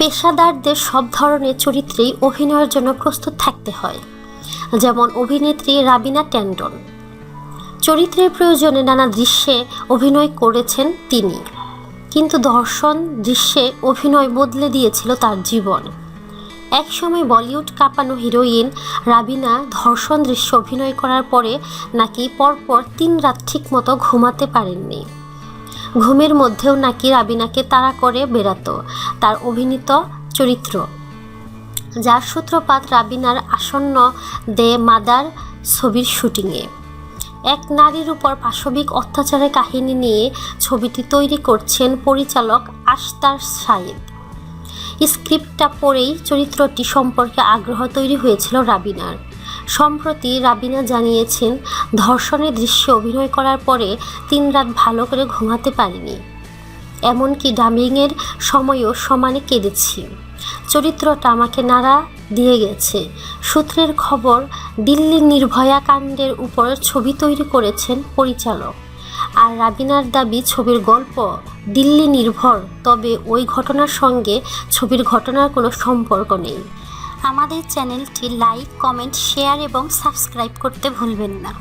পেশাদারদের সব ধরনের চরিত্রেই অভিনয়ের জন্য প্রস্তুত থাকতে হয়, যেমন অভিনেত্রী রাবিনা ট্যান্ডন চরিত্রের প্রয়োজনে নানা দৃশ্যে অভিনয় করেছেন তিনি, কিন্তু দর্শন দৃশ্যে অভিনয় বদলে দিয়েছিল তার জীবন। একসময় বলিউড কাঁপানো হিরোইন রাবিনা ধর্ষণ দৃশ্যে অভিনয় করার পরে নাকি পরপর তিন রাত ঠিকমতো ঘুমাতে পারেননি। ঘুমের মধ্যেও নাকি রাবিনাকে তাড়া করে বেড়াতো, তার অভিনীত চরিত্র। যার সূত্রপাত রাবিনার আসন্ন দে মাদার ছবির শুটিংয়ে। এক নারীর উপর পাশবিক অত্যাচারের কাহিনী নিয়ে ছবিটি তৈরি করছেন পরিচালক আশতার সাইদ স্ক্রিপ্টটা পড়েই চরিত্রটি সম্পর্কে আগ্রহ তৈরি হয়েছিল রাবিনার। সম্প্রতি রাবিনা জানিয়েছেন, ধর্ষণের দৃশ্যে অভিনয় করার পরে তিন রাত ভালো করে ঘুমাতে পারিনি। এমনকি ডাবিংয়ের সময়ও সমানে কেঁদেছি। চরিত্রটা আমাকে নাড়া দিয়ে গেছে। সূত্রের খবর দিল্লির নির্ভয়া কাণ্ডের উপর ছবি তৈরি করেছেন পরিচালক। আর রাবিনার দাবি, ছবির গল্প দিল্লি নির্ভর, তবে ওই ঘটনার সঙ্গে ছবির ঘটনার কোনো সম্পর্ক নেই। আমাদের চ্যানেলটি লাইক কমেন্ট শেয়ার এবং সাবস্ক্রাইব করতে ভুলবেন না।